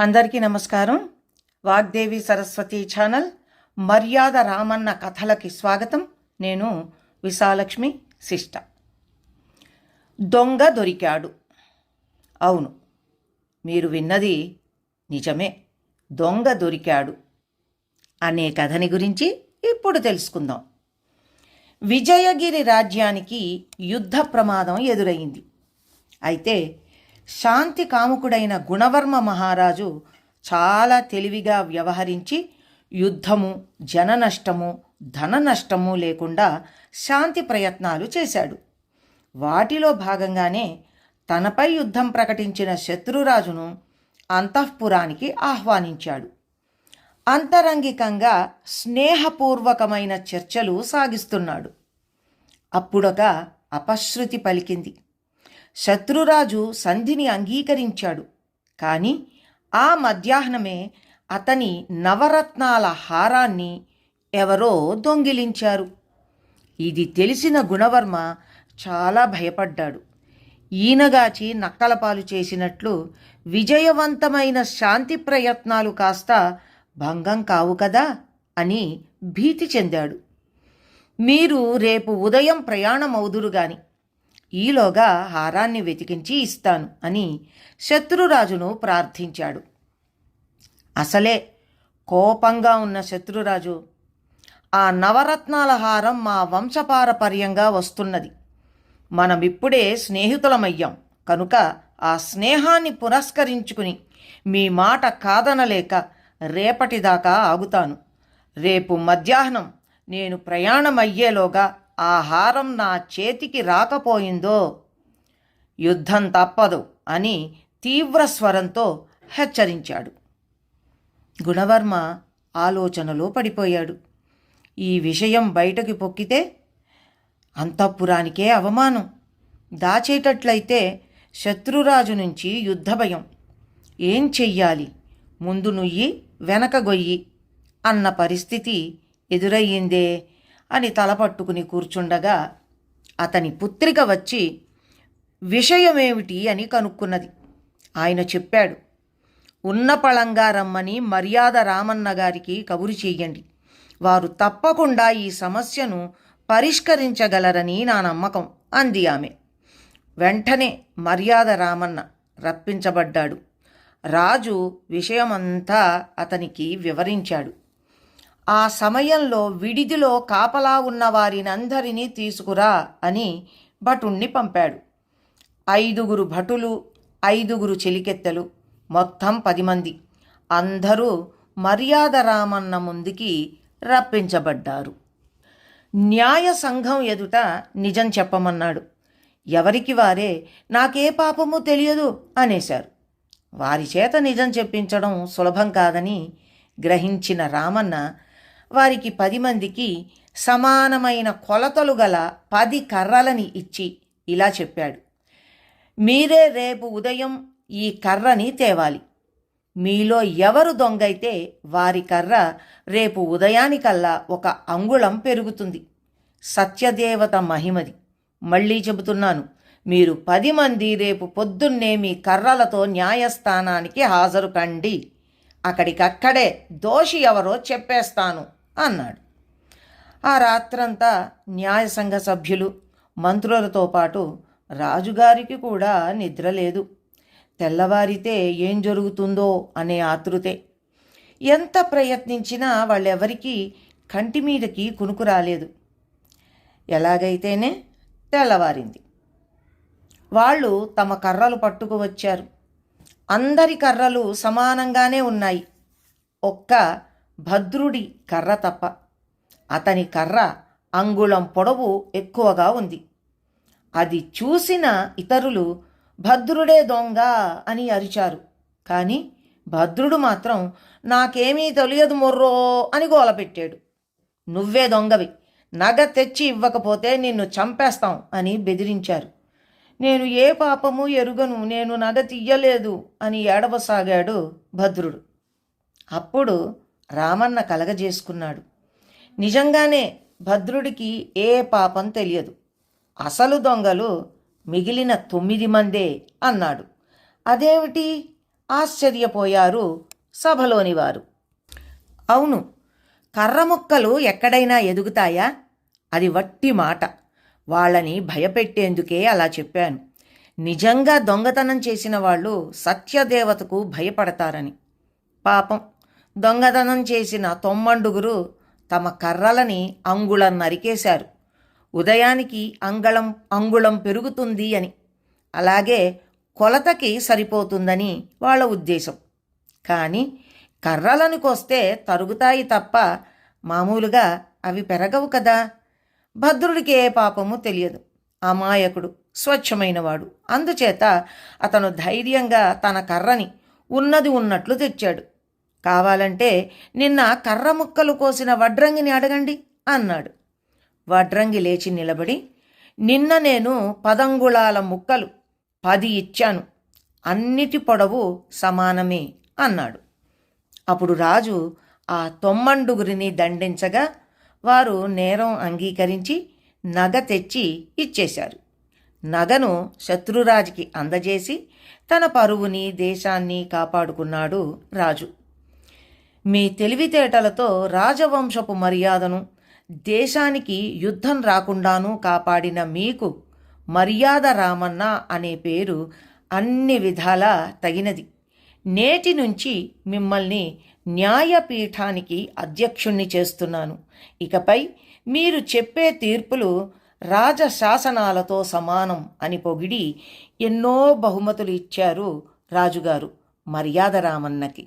అందరికీ నమస్కారం. వాగ్దేవి సరస్వతి ఛానల్ మర్యాద రామన్న కథలకి స్వాగతం. నేను విశాలక్ష్మి శిష్ట. దొంగ దొరికాడు. అవును మీరు విన్నది నిజమే. దొంగ దొరికాడు అనే కథని గురించి ఇప్పుడు తెలుసుకుందాం. విజయగిరి రాజ్యానికి యుద్ధ ప్రమాదం ఎదురయింది అయితే శాంతి కాముకుడైన గుణవర్మ మహారాజు చాలా తెలివిగా వ్యవహరించి యుద్ధము జన నష్టము ధన నష్టము లేకుండా శాంతి ప్రయత్నాలు చేశాడు. వాటిలో భాగంగానే తనపై యుద్ధం ప్రకటించిన శత్రురాజును అంతఃపురానికి ఆహ్వానించాడు. అంతరంగికంగా స్నేహపూర్వకమైన చర్చలు సాగిస్తున్నాడు. అప్పుడొక అపశృతి పలికింది. శత్రురాజు సంధిని అంగీకరించాడు. కానీ ఆ మధ్యాహ్నమే అతని నవరత్నాల హారాన్ని ఎవరో దొంగిలించారు. ఇది తెలిసిన గుణవర్మ చాలా భయపడ్డాడు. ఈనగాచి నక్కలపాలు చేసినట్లు విజయవంతమైన శాంతి ప్రయత్నాలు కాస్త భంగం కావు కదా అని భీతి చెందాడు. మీరు రేపు ఉదయం ప్రయాణమవుదురు గాని ఈలోగా హారాన్ని వెతికించి ఇస్తాను అని శత్రురాజును ప్రార్థించాడు. అసలే కోపంగా ఉన్న శత్రురాజు ఆ నవరత్నాల హారం మా వంశపారపర్యంగా వస్తున్నది. మనమిప్పుడే స్నేహితులమయ్యాం కనుక ఆ స్నేహాన్ని పురస్కరించుకుని మీ మాట కాదనలేక రేపటిదాకా ఆగుతాను. రేపు మధ్యాహ్నం నేను ప్రయాణమయ్యేలోగా ఆ హారం నా చేతికి రాకపోయిందో యుద్ధం తప్పదు అని తీవ్ర స్వరంతో హెచ్చరించాడు. గుణవర్మ ఆలోచనలో పడిపోయాడు. ఈ విషయం బయటకి పొక్కితే అంతఃపురానికే అవమానం. దాచేటట్లయితే శత్రురాజు నుంచి యుద్ధ భయం ఏం చెయ్యాలి? ముందు నుయ్యి వెనక గొయ్యి అన్న పరిస్థితి ఎదురయ్యిందే అని తలపట్టుకుని కూర్చుండగా అతని పుత్రిక వచ్చి విషయమేమిటి? అని కనుక్కున్నది. ఆయన చెప్పాడు ఉన్నపళంగా రమ్మని మర్యాద రామన్న గారికి కబురు చేయండి వారు తప్పకుండా ఈ సమస్యను పరిష్కరించగలరని నా నమ్మకం అంది ఆమె. వెంటనే మర్యాద రామన్న రప్పించబడ్డాడు. రాజు విషయమంతా అతనికి వివరించాడు. ఆ సమయంలో విడిదిలో కాపలా ఉన్న వారినందరినీ తీసుకురా అని భటుణ్ణి పంపాడు. ఐదుగురు భటులు ఐదుగురు చెలికెత్తెలు మొత్తం పది మంది. అందరూ మర్యాద రామన్న ముందుకి రప్పించబడ్డారు. న్యాయ సంఘం ఎదుట నిజం చెప్పమన్నాడు. ఎవరికి వారే నాకే పాపము తెలియదు అనేశారు. వారి చేత నిజం చెప్పించడం సులభం కాదని గ్రహించిన రామన్న వారికి పది మందికి సమానమైన కొలతలు గల పది కర్రలని ఇచ్చి ఇలా చెప్పాడు. మీరే రేపు ఉదయం ఈ కర్రని తేవాలి. మీలో ఎవరు దొంగైతే వారి కర్ర రేపు ఉదయానికల్లా ఒక అంగుళం పెరుగుతుంది. సత్యదేవత మహిమది. మళ్ళీ చెబుతున్నాను మీరు పది మంది రేపు పొద్దున్నే మీ కర్రలతో న్యాయస్థానానికి హాజరు కండి. అక్కడికక్కడే దోషి ఎవరో చెప్పేస్తాను. అన్నాడు. ఆ రాత్రంతా న్యాయసంఘ సభ్యులు మంత్రులతో పాటు రాజుగారికి కూడా నిద్ర లేదు తెల్లవారితే ఏం జరుగుతుందో అనే ఆతృతే. ఎంత ప్రయత్నించినా వాళ్ళెవరికీ కంటి మీదకి కునుకు రాలేదు. ఎలాగైతేనే తెల్లవారింది. వాళ్ళు తమ కర్రలు పట్టుకు వచ్చారు. అందరి కర్రలు సమానంగానే ఉన్నాయి. ఒక్క భద్రుడి కర్ర తప్ప. అతని కర్ర అంగుళం పొడవు ఎక్కువగా ఉంది. అది చూసిన ఇతరులు భద్రుడే దొంగ అని అరిచారు. కానీ భద్రుడు మాత్రం నాకేమీ తెలియదు మొర్రో అని గోలపెట్టాడు. నువ్వే దొంగవి. నగ తెచ్చి ఇవ్వకపోతే నిన్ను చంపేస్తాం అని బెదిరించారు. నేను ఏ పాపము ఎరుగను. నేను నగ తీయలేదు అని ఏడవసాగాడు భద్రుడు. అప్పుడు రామన్న కలగజేసుకున్నాడు. నిజంగానే భద్రుడికి ఏ పాపం తెలియదు. అసలు దొంగలు మిగిలిన తొమ్మిది మందే అన్నాడు. అదేమిటి? ఆశ్చర్యపోయారు సభలోని వారు. అవును కర్ర ముక్కలు ఎక్కడైనా ఎదుగుతాయా? అది వట్టి మాట. వాళ్ళని భయపెట్టేందుకే అలా చెప్పాను. నిజంగా దొంగతనం చేసిన వాళ్ళు సత్యదేవతకు భయపడతారని. పాపం. దొంగతనం చేసిన తొమ్మండుగురు తమ కర్రలని అంగుళం నరికేశారు. ఉదయానికి అంగళం అంగుళం పెరుగుతుంది అని. అలాగే కొలతకి సరిపోతుందని వాళ్ళ ఉద్దేశం. కానీ కర్రలను కోస్తే తరుగుతాయి తప్ప మామూలుగా అవి పెరగవు కదా? భద్రుడికి ఏ పాపము తెలియదు. అమాయకుడు స్వచ్ఛమైనవాడు. అందుచేత అతను ధైర్యంగా తన కర్రని ఉన్నది ఉన్నట్లు తెచ్చాడు. కావాలంటే నిన్న కర్ర ముక్కలు కోసిన వడ్రంగిని అడగండి అన్నాడు. వడ్రంగి లేచి నిలబడి నిన్న నేను పదంగుళాల ముక్కలు పది ఇచ్చాను అన్నిటి పొడవు సమానమే అన్నాడు. అప్పుడు రాజు ఆ తొమ్మండుగురిని దండించగా వారు నేరం అంగీకరించి నగ తెచ్చి ఇచ్చేశారు. నగను శత్రురాజుకి అందజేసి తన పరువుని దేశాన్ని కాపాడుకున్నాడు రాజు. మీ తెలివితేటలతో రాజవంశపు మర్యాదను దేశానికి యుద్ధం రాకుండాను కాపాడిన మీకు మర్యాద రామన్న అనే పేరు అన్ని విధాలా తగినది. నేటి నుంచి మిమ్మల్ని న్యాయపీఠానికి అధ్యక్షుణ్ణి చేస్తున్నాను. ఇకపై మీరు చెప్పే తీర్పులు రాజశాసనాలతో సమానం అని పొగిడి ఎన్నో బహుమతులు ఇచ్చారు రాజుగారు మర్యాద రామన్నకి.